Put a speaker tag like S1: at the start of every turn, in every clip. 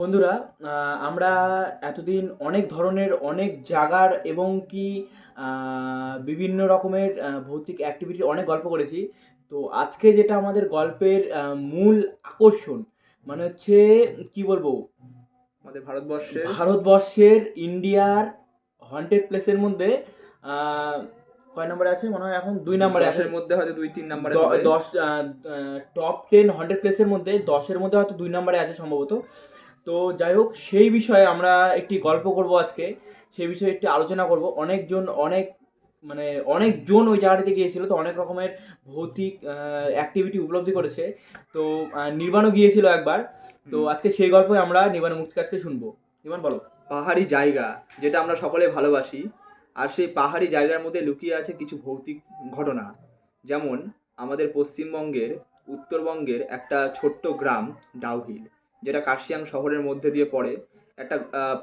S1: বন্ধুরা আমরা এতদিন অনেক ধরনের অনেক জায়গার এবং কি বিভিন্ন রকমের ভৌতিক অ্যাক্টিভিটির অনেক গল্প করেছি। তো আজকে যেটা আমাদের গল্পের মূল আকর্ষণ মানে হচ্ছে কি বলব?
S2: আমাদের ভারতবর্ষের
S1: ভারতবর্ষের ইন্ডিয়ার হন্টেড প্লেসের মধ্যে কয় নম্বরে আছে? মনে হয় এখন দুই নম্বরে আছে।
S2: মধ্যে হয়তো দুই তিন নাম্বারে।
S1: দশ টপ টেন হান্ড্রেড প্লেসের মধ্যে দশের মধ্যে হয়তো দুই নম্বরে আছে সম্ভবত। তো যাই হোক সেই বিষয়ে আমরা একটি গল্প করব আজকে। সেই বিষয়ে একটি আলোচনা করব। অনেকজন অনেক মানে অনেকজন ওই জায়গাটিতে গিয়েছিল। তো অনেক রকমের ভৌতিক অ্যাক্টিভিটি উপলব্ধি করেছে। তো নির্বাণও গিয়েছিল একবার। তো আজকে সেই গল্পই আমরা নির্বাণ মুক্তি কাজকে শুনব। নির্বাণ বলো।
S2: পাহাড়ি জায়গা যেটা আমরা সকলে ভালোবাসি। আর সেই পাহাড়ি জায়গার মধ্যে লুকিয়ে আছে কিছু ভৌতিক ঘটনা। যেমন আমাদের পশ্চিমবঙ্গের উত্তরবঙ্গের একটা ছোট্ট গ্রাম ডাউহিল। যেটা কার্শিয়াং শহরের মধ্যে দিয়ে পড়ে একটা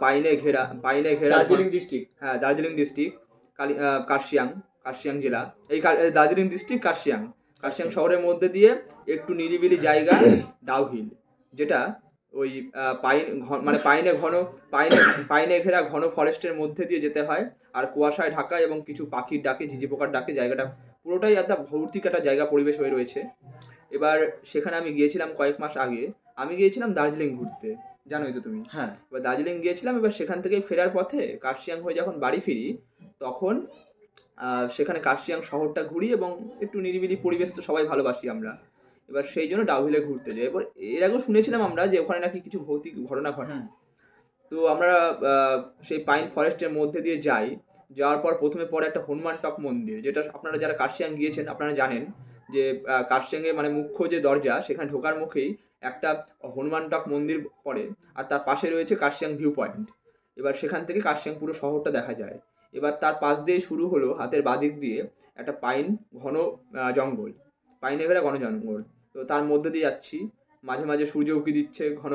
S2: পাইনে ঘেরা পাইনে ঘেরা
S1: দার্জিলিং ডিস্ট্রিক্ট
S2: হ্যাঁ দার্জিলিং ডিস্ট্রিক্ট কালি কার্শিয়াং কার্শিয়াং জেলা। এই দার্জিলিং ডিস্ট্রিক্ট কার্শিয়াং। কার্শিয়াং শহরের মধ্যে দিয়ে একটু নিরিবিলি জায়গা ডাউহিল যেটা ওই পাইন মানে পাইনে ঘন পাইনে পাইনে ঘেরা ঘন ফরেস্টের মধ্যে দিয়ে যেতে হয়। আর কুয়াশায় ঢাকা এবং কিছু পাখির ডাকে ঝিঝি পোকার ডাকে জায়গাটা পুরোটাই একটা ভৌতিক একটা জায়গা পরিবেশ হয়ে রয়েছে। এবার সেখানে আমি গিয়েছিলাম কয়েক মাস আগে। আমি গিয়েছিলাম দার্জিলিং ঘুরতে জানোই তো তুমি।
S1: হ্যাঁ।
S2: এবার দার্জিলিং গিয়েছিলাম এবার সেখান থেকে ফেরার পথে কার্শিয়াং হয়ে যখন বাড়ি ফিরি তখন সেখানে কার্শিয়াং শহরটা ঘুরি এবং একটু নিরিবিলি পরিবেশ তো সবাই ভালোবাসি আমরা। এবার সেই জন্য ডাউহিলে ঘুরতে যাই। এবার এর আগেও শুনেছিলাম আমরা যে ওখানে নাকি কিছু ভৌতিক ঘটনা ঘটে। তো আমরা সেই পাইন ফরেস্টের মধ্যে দিয়ে যাই। যাওয়ার পর প্রথমে পরে একটা হনুমান টক মন্দির যেটা আপনারা যারা কার্শিয়াং গিয়েছেন আপনারা জানেন। যে কার্শিয়াংয়ে মানে মুখ্য যে দরজা সেখানে ঢোকার মুখেই একটা হনুমান টক মন্দির পড়ে আর তার পাশে রয়েছে কার্শিয়াং ভিউ পয়েন্ট। এবার সেখান থেকে কার্শিয়াং পুরো শহরটা দেখা যায়। এবার তার পাশ দিয়ে শুরু হলো হাতের বাদিক দিয়ে একটা পাইন ঘন জঙ্গল। পাইনে ঘেরা ঘন জঙ্গল। তো তার মধ্যে দিয়ে যাচ্ছি। মাঝে মাঝে সূর্য উঁকি দিচ্ছে ঘন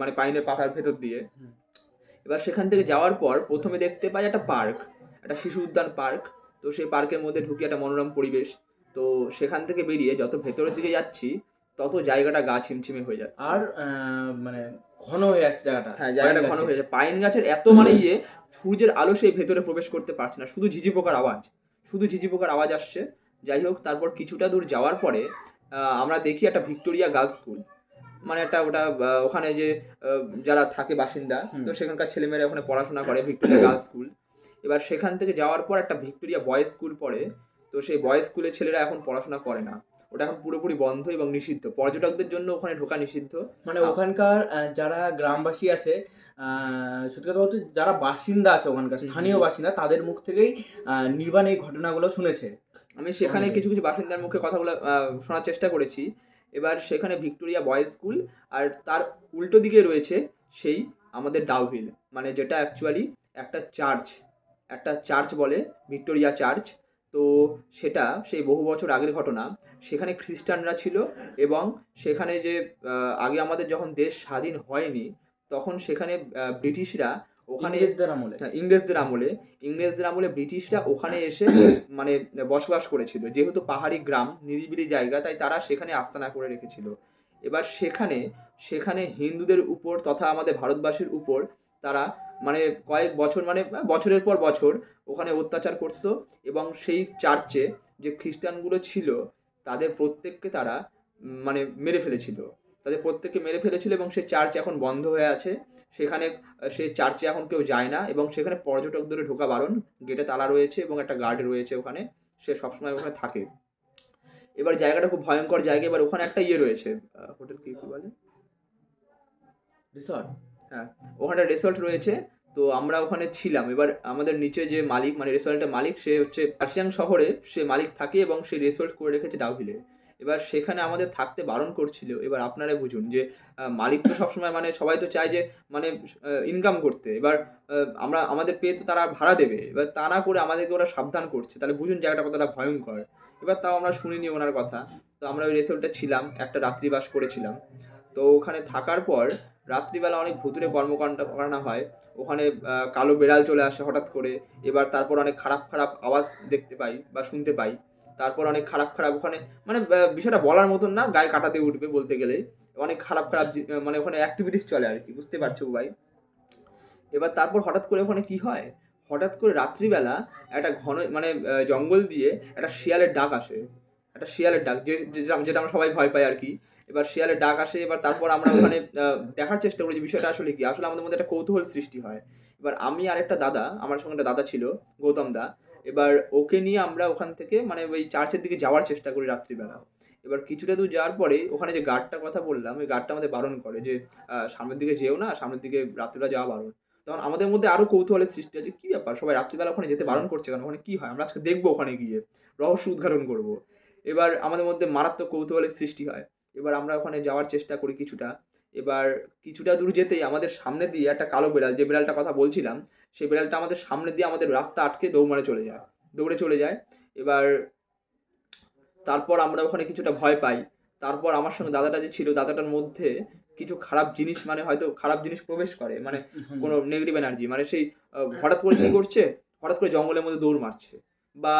S2: মানে পাইনের পাতার ভেতর দিয়ে। এবার সেখান থেকে যাওয়ার পর প্রথমে দেখতে পাই একটা পার্ক একটা শিশু উদ্যান পার্ক। তো সেই পার্কের মধ্যে ঢুকে একটা মনোরম পরিবেশ। তো সেখান থেকে বেরিয়ে যত ভেতরের দিকে যাচ্ছি তত জায়গাটা গা ছিমছিমে হয়ে যাচ্ছে।
S1: আর মানে ঘন হয়ে আসছে জায়গাটা।
S2: হ্যাঁ জায়গাটা ঘন হয়ে যায় পাইন গাছের এত মানে ইয়ে সূর্যের আলো সেই ভেতরে প্রবেশ করতে পারছে না। শুধু ঝিঝি পোকার আওয়াজ। শুধু ঝিঝি পোকার আওয়াজ আসছে। যাই হোক তারপর কিছুটা দূর যাওয়ার পরে আমরা দেখি একটা ভিক্টোরিয়া গার্লস স্কুল। মানে একটা ওটা ওখানে যে যারা থাকে বাসিন্দা তো সেখানকার ছেলেমেয়েরা ওখানে পড়াশোনা করে ভিক্টোরিয়া গার্লস স্কুল। এবার সেখান থেকে যাওয়ার পর একটা ভিক্টোরিয়া বয়েজ স্কুল পড়ে। তো সেই বয়েজ স্কুলের ছেলেরা এখন পড়াশোনা করে না। ওটা এখন পুরোপুরি বন্ধ এবং নিষিদ্ধ। পর্যটকদের জন্য ওখানে ঢোকা নিষিদ্ধ।
S1: মানে ওখানকার যারা গ্রামবাসী আছে সত্যি কথা বলতে যারা বাসিন্দা আছে ওখানকার স্থানীয় বাসিন্দা তাদের মুখ থেকেই নির্বাণ এই ঘটনাগুলো শুনেছে।
S2: আমি সেখানে কিছু কিছু বাসিন্দার মুখে কথাগুলো শোনার চেষ্টা করেছি। এবার সেখানে ভিক্টোরিয়া বয়েজ স্কুল আর তার উল্টো দিকে রয়েছে সেই আমাদের ডাউহিল মানে যেটা অ্যাকচুয়ালি একটা চার্চ একটা চার্চ বলে ভিক্টোরিয়া চার্চ তো সেটা সেই বহু বছর আগের ঘটনা। সেখানে খ্রিস্টানরা ছিল এবং সেখানে যে আগে আমাদের যখন দেশ স্বাধীন হয়নি তখন সেখানে ব্রিটিশরা ওখানে
S1: ইংরেজদের আমলে।
S2: হ্যাঁ, ইংরেজদের আমলে। ইংরেজদের আমলে ব্রিটিশরা ওখানে এসে মানে বসবাস করেছিল। যেহেতু পাহাড়ি গ্রাম নিরিবিলি জায়গা তাই তারা সেখানে আস্তানা করে রেখেছিল। এবার সেখানে সেখানে হিন্দুদের উপর তথা আমাদের ভারতবাসীর উপর তারা মানে কয়েক বছর মানে বছরের পর বছর ওখানে অত্যাচার করত এবং সেই চার্চে যে খ্রিস্টানগুলো ছিল তাদের প্রত্যেককে তারা মানে মেরে ফেলেছিল। তাদের প্রত্যেককে মেরে ফেলেছিল এবং সে চার্চ এখন বন্ধ হয়ে আছে। সেখানে সে চার্চে এখন কেউ যায় না এবং সেখানে পর্যটকদের ঢোকা বারণ গেটে তালা রয়েছে এবং একটা গার্ড রয়েছে ওখানে। সে সবসময় ওখানে থাকে। এবার জায়গাটা খুব ভয়ঙ্কর জায়গা। এবার ওখানে একটা ইয়ে রয়েছে হোটেল কি কি বলে?
S1: রিসর্ট
S2: হ্যাঁ ওখানে রিসর্ট রয়েছে। তো আমরা ওখানে ছিলাম। এবার আমাদের নিচে যে মালিক মানে রেসল্টের মালিক, সে হচ্ছে পার্সিয়াং শহরে সে মালিক থাকে এবং সে রেসল্ট করে রেখেছে ডাউহিলে এবার সেখানে আমাদের থাকতে বারণ করছিল। এবার আপনারা বুঝুন যে মালিক তো সবসময় মানে সবাই তো চায় যে মানে ইনকাম করতে। এবার আমরা, আমাদের পেয়ে তো তারা ভাড়া দেবে। এবার তা না করে আমাদেরকে ওরা সাবধান করছে। তাহলে বুঝুন জায়গাটা কতটা ভয়ঙ্কর। এবার তাও আমরা শুনিনি ওনার কথা। তো আমরা ওই রেসল্টে ছিলাম, একটা রাত্রিবাস করেছিলাম। তো ওখানে থাকার পর রাত্রিবেলা অনেক ভুতুরে কর্মকাণ্ড করানো হয়। ওখানে কালো বেড়াল চলে আসে হঠাৎ করে। এবার তারপর অনেক খারাপ খারাপ আওয়াজ দেখতে পাই বা শুনতে পাই। তারপর অনেক খারাপ খারাপ ওখানে মানে বিষয়টা বলার মতন না, গায়ে কাটাতে উঠবে বলতে গেলে। অনেক খারাপ খারাপ মানে ওখানে অ্যাক্টিভিটিস চলে আর কি, বুঝতে পারছ ভাই? এবার তারপর হঠাৎ করে ওখানে কি হয়? হঠাৎ করে রাত্রিবেলা একটা ঘন মানে জঙ্গল দিয়ে একটা শিয়ালের ডাক আসে। একটা শিয়ালের ডাক যে, যেটা আমরা সবাই ভয় পাই আর কি। এবার শিয়ালের ডাক আসে, এবার তারপর আমরা ওখানে দেখার চেষ্টা করি যে বিষয়টা আসলে কি। আসলে আমাদের মধ্যে একটা কৌতূহল সৃষ্টি হয়। এবার আমি আর একটা দাদা, আমার সঙ্গে একটা দাদা ছিল, গৌতম দা। এবার ওকে নিয়ে আমরা ওখান থেকে মানে ওই চার্চের দিকে যাওয়ার চেষ্টা করি রাত্রিবেলা। এবার কিছুটা দূর যাওয়ার পরে ওখানে যে গার্ডটার কথা বললাম, ওই গার্ডটা আমাদের বারণ করে যে সামনের দিকে যেও না, সামনের দিকে রাত্রিবেলা যাওয়া বারণ। তখন আমাদের মধ্যে আরও কৌতূহলের সৃষ্টি আছে। কী ব্যাপার? সবাই রাত্রিবেলা ওখানে যেতে বারণ করছে কেন? ওখানে কী হয়? আমরা আজকে দেখব ওখানে গিয়ে। রহস্য উদ্ঘাটন করব। এবার আমাদের মধ্যে মারাত্মক কৌতূহলের সৃষ্টি হয়। এবার আমরা ওখানে যাওয়ার চেষ্টা করি কিছুটা। এবার কিছুটা দূর যেতেই আমাদের সামনে দিয়ে একটা কালো বিড়াল, যে বিড়ালটার কথা বলছিলাম, সেই বিড়ালটা আমাদের সামনে দিয়ে আমাদের রাস্তা আটকে দৌড়ে চলে যায়, দৌড়ে চলে যায়। এবার তারপর আমরা ওখানে কিছুটা ভয় পাই। তারপর আমার সঙ্গে দাদাটা যে ছিল, দাদাটার মধ্যে কিছু খারাপ জিনিস মানে হয়তো খারাপ জিনিস প্রবেশ করে মানে কোনো নেগেটিভ এনার্জি মানে সেই হঠাৎ করে কি করছে, হঠাৎ করে জঙ্গলের মধ্যে দৌড় মারছে। বা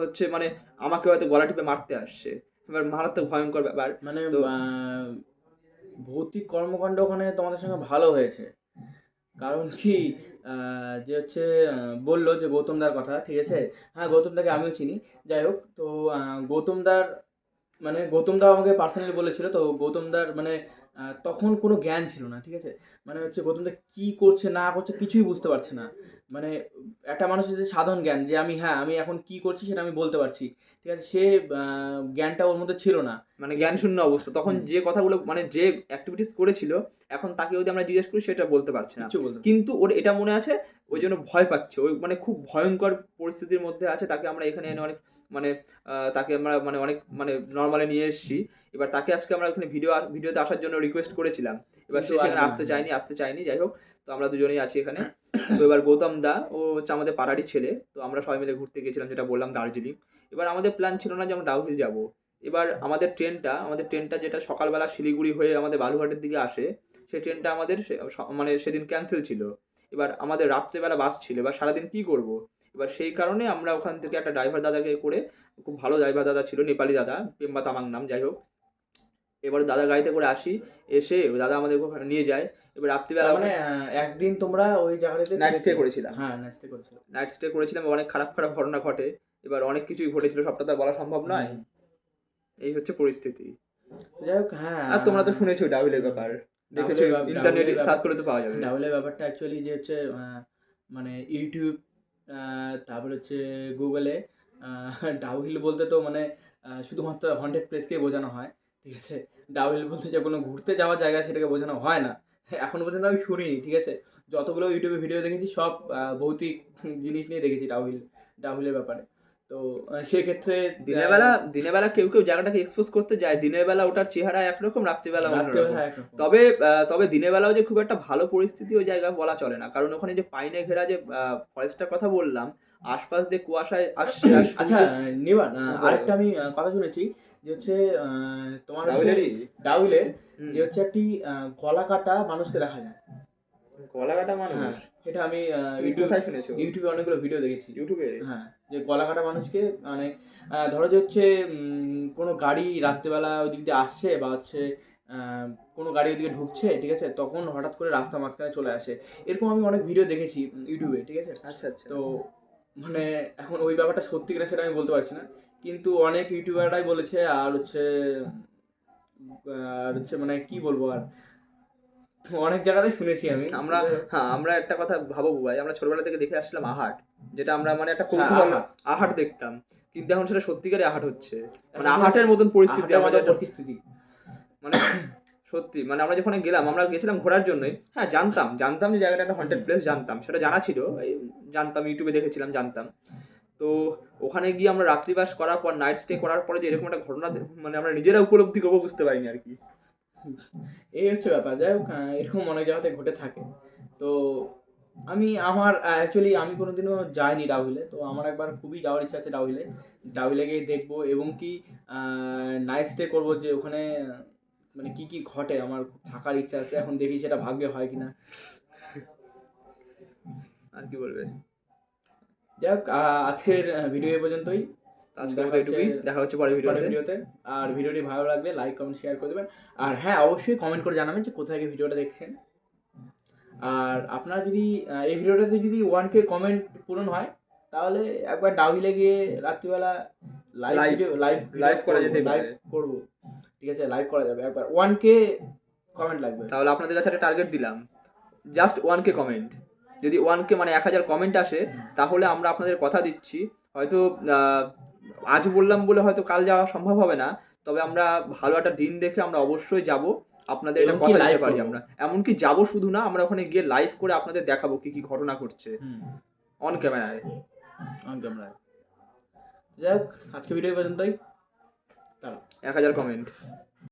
S2: হচ্ছে মানে আমাকে হয়তো গলা টিপে মারতে আসছে। এবার মারাত্মক ভয়ঙ্কর ব্যাপার।
S1: মানে ভৌতিক কর্মকাণ্ড ওখানে তোমাদের সঙ্গে ভালো হয়েছে। কারণ কি যে হচ্ছে বলল যে গৌতম দার কথা ঠিক আছে? হ্যাঁ গৌতমদাকে আমিও চিনি। যাই হোক তো গৌতম গৌতমদার মানে গৌতম দা আমাকে পার্সোনালি বলেছিল তো গৌতম দার মানে তখন কোনো জ্ঞান ছিল না ঠিক আছে? মানে হচ্ছে গৌতম দা কী করছে না করছে কিছুই বুঝতে পারছে না। মানে একটা মানুষের যে সাধারণ জ্ঞান যে আমি হ্যাঁ আমি এখন কি করছি সেটা আমি বলতে পারছি ঠিক আছে? সে জ্ঞানটা ওর মধ্যে ছিল না।
S2: মানে জ্ঞান শূন্য অবস্থা। তখন যে কথাগুলো মানে যে অ্যাক্টিভিটিস করেছিল এখন তাকে যদি আমরা জিজ্ঞেস করি সেটা বলতে পারছে না।
S1: কিছু
S2: কিন্তু ওর এটা মনে আছে ওই জন্য ভয় পাচ্ছে। ওই মানে খুব ভয়ঙ্কর পরিস্থিতির মধ্যে আছে তাকে আমরা এখানে এনে অনেক মানে তাকে আমরা মানে অনেক মানে নর্মালে নিয়ে এসেছি। এবার তাকে আজকে আমরা ওখানে ভিডিও ভিডিওতে আসার জন্য রিকোয়েস্ট করেছিলাম। এবার সে সেখানে আসতে
S1: না।
S2: চায়নি আসতে চাইনি যাই হোক। তো আমরা দুজনেই আছি এখানে। তো এবার গৌতম দা ও হচ্ছে আমাদের পাড়ারই ছেলে। তো আমরা সবাই মিলে ঘুরতে গেছিলাম যেটা বললাম দার্জিলিং। এবার আমাদের প্ল্যান ছিল না যে আমরা ডাউহিল যাব। এবার আমাদের ট্রেনটা আমাদের ট্রেনটা যেটা সকালবেলা শিলিগুড়ি হয়ে আমাদের বালুঘাটের দিকে আসে সেই ট্রেনটা আমাদের মানে সেদিন ক্যান্সেল ছিল। এবার আমাদের রাত্রেবেলা বাস ছিল। এবার সারাদিন কি করব? এবার সেই কারণে আমরা ওখান থেকে একটা ড্রাইভার দাদাকে করে খুব ভালো ড্রাইভার দাদা ছিল নেপালি দাদা পেম্বা তামাং নাম যাই হোক। এবার দাদা গাড়িতে করে আসি এসে দাদা আমাদের ওখানে নিয়ে যায়। এবার রাত্রিবেলা
S1: মানে একদিন তোমরা ওই জায়গাটাতে
S2: নাইট স্টে করেছিলাম।
S1: হ্যাঁ নাইট স্টে করেছিল।
S2: নাইট স্টে করেছিলাম অনেক খারাপ খারাপ ঘটনা ঘটে। এবার অনেক কিছুই ঘটেছিল সবটা তো বলা সম্ভব নয়। এই হচ্ছে পরিস্থিতি।
S1: যাই হোক হ্যাঁ
S2: আর তোমরা তো শুনেছো ডাবিলের ব্যাপার। দেখেছ ইন্টারনেটে সার্চ করে তো পাওয়া যাবে।
S1: ডাবলের ব্যাপারটা অ্যাকচুয়ালি যে হচ্ছে মানে ইউটিউব তারপর হচ্ছে গুগলে ডাউহিল বলতে তো মানে শুধুমাত্র হন্টেড প্লেসকেই বোঝানো হয়, ঠিক আছে? ডাউহিল বলতে যে কোনো ঘুরতে যাওয়ার জায়গা সেটাকে বোঝানো হয় না। এখন পর্যন্ত আমি শুনিনি, ঠিক আছে? যতগুলো ইউটিউবে ভিডিও দেখেছি, সব ভৌতিক জিনিস নিয়ে দেখেছি ডাউহিল ডাউহিলের ব্যাপারে। তো সেক্ষেত্রে
S2: দিনের বেলা দিনের বেলা কেউ কেউ জায়গাটাকে এক্সপোজ করতে যায়। দিনের বেলা ওটার চেহারা একরকম রাত্রিবেলা অন্যরকম।
S1: একরকম।
S2: তবে তবে দিনের বেলাও যে খুব একটা ভালো পরিস্থিতি ওই জায়গা বলা চলে না। কারণ ওখানে যে পাইনে ঘেরা যে ফরেস্টটার কথা বললাম আশপাশ দিয়ে কুয়াশায় আসছে
S1: আচ্ছা নিবান আরেকটা আমি কথা শুনেছি যে হচ্ছে আহ, তোমার হচ্ছে
S2: ডাউলেরই?
S1: যে হচ্ছে একটি গলা কাটা মানুষকে দেখা যায়।
S2: গলা কাটা মানুষ?
S1: হ্যাঁ এটা আমি ইউটিউব
S2: কোথায় শুনেছো?
S1: ইউটিউবে অনেকগুলো ভিডিও দেখেছি।
S2: ইউটিউবে?
S1: হ্যাঁ যে গলা কাটা মানুষকে মানে ধরো যে হচ্ছে কোনো গাড়ি রাত্রেবেলা ওই দিক দিয়ে আসছে বা হচ্ছে কোনো গাড়ি ওইদিকে ঢুকছে ঠিক আছে তখন হঠাৎ করে রাস্তা মাঝখানে চলে আসে। এরকম আমি অনেক ভিডিও দেখেছি ইউটিউবে ঠিক আছে?
S2: আচ্ছা আচ্ছা।
S1: তো মানে এখন ওই ব্যাপারটা সত্যি কিনা সেটা আমি বলতে পারছি না। কিন্তু অনেক ইউটিউবাররাই বলেছে আর হচ্ছে আর হচ্ছে মানে কি বলব আর? অনেক জায়গাতে শুনেছি আমি।
S2: আমরা হ্যাঁ আমরা একটা কথা ভাবো ভাই। আমরা ছোটবেলা থেকে দেখে আসছিলাম আহাট যেটা আমরা মানে একটা
S1: হ্যাঁ,
S2: কৌতূহল
S1: আহাট।
S2: দেখতাম। কিন্তু এখন সেটা সত্যিকারে আহাট হচ্ছে। মানে আহাটের মতন পরিস্থিতি আমাদের
S1: পরিস্থিতি।
S2: মানে সত্যি মানে আমরা যখন গেলাম আমরা গেছিলাম ঘোরার জন্যই হ্যাঁ জানতাম জানতাম যে জায়গাটা একটা হন্টেড প্লেস জানতাম। সেটা জানা ছিল জানতাম ইউটিউবে দেখেছিলাম জানতাম। তো ওখানে গিয়ে আমরা রাত্রিবাস করার পর নাইট স্টে করার পরে যে এরকম একটা ঘটনা মানে আমরা নিজেরা উপলব্ধি করব বুঝতে পারিনি আর কি।
S1: এই হচ্ছে ব্যাপার, যাই হোক এরকম অনেক জায়গাতে ঘটে থাকে। তো আমি, আমার অ্যাকচুয়ালি আমি কোনোদিনও যাইনি ডাউহিলে তো আমার একবার খুবই যাওয়ার ইচ্ছা আছে ডাউহিলে ডাউহিলে গিয়ে দেখব এবং কি নাইট স্টে করব যে ওখানে মানে কি কি ঘটে, আমার থাকার ইচ্ছা আছে, এখন দেখি সেটা ভাগ্যে হয় কিনা।
S2: আর কি বলবে?
S1: যাই হোক আজকের ভিডিও এ পর্যন্তই।
S2: আজকের মতো এটুকুই
S1: হচ্ছে
S2: দেখা হচ্ছে পরের ভিডিওতে।
S1: ভিডিওতে। আর ভিডিওটি ভালো লাগলে লাইক কমেন্ট শেয়ার করে দেবেন। আর হ্যাঁ অবশ্যই কমেন্ট করে জানাবেন যে কোথায় গিয়ে ভিডিওটা দেখছেন। আর আপনারা যদি এই ভিডিওটাতে যদি ওয়ান কে কমেন্ট পূরণ হয় তাহলে একবার ডাউহিলে গিয়ে রাত্রিবেলা লাইভ ভিডিও লাইভ
S2: করা যেতে
S1: লাইভ করব। ঠিক আছে লাইভ করা যাবে। একবার ওয়ান কে কমেন্ট লাগবে।
S2: তাহলে আপনাদের কাছে একটা টার্গেট দিলাম। জাস্ট ওয়ান কে কমেন্ট যদি ওয়ান কে মানে এক হাজার কমেন্ট আসে তাহলে আমরা আপনাদের কথা দিচ্ছি। হয়তো আজ বললাম বলে হয়তো কাল যাওয়া সম্ভব হবে না তবে আমরা ভালো একটা দিন দেখে আমরা অবশ্যই যাব। আপনাদের এটা কথা দিতে পারি। আমরা। এমনকি যাব শুধু না আমরা ওখানে গিয়ে লাইভ করে আপনাদের দেখাবো কি কি ঘটনা ঘটছে। অন ক্যামেরায়
S1: অন ক্যামেরায় যাক হোক আজকে ভিডিও পর্যন্তই।
S2: এক হাজার কমেন্ট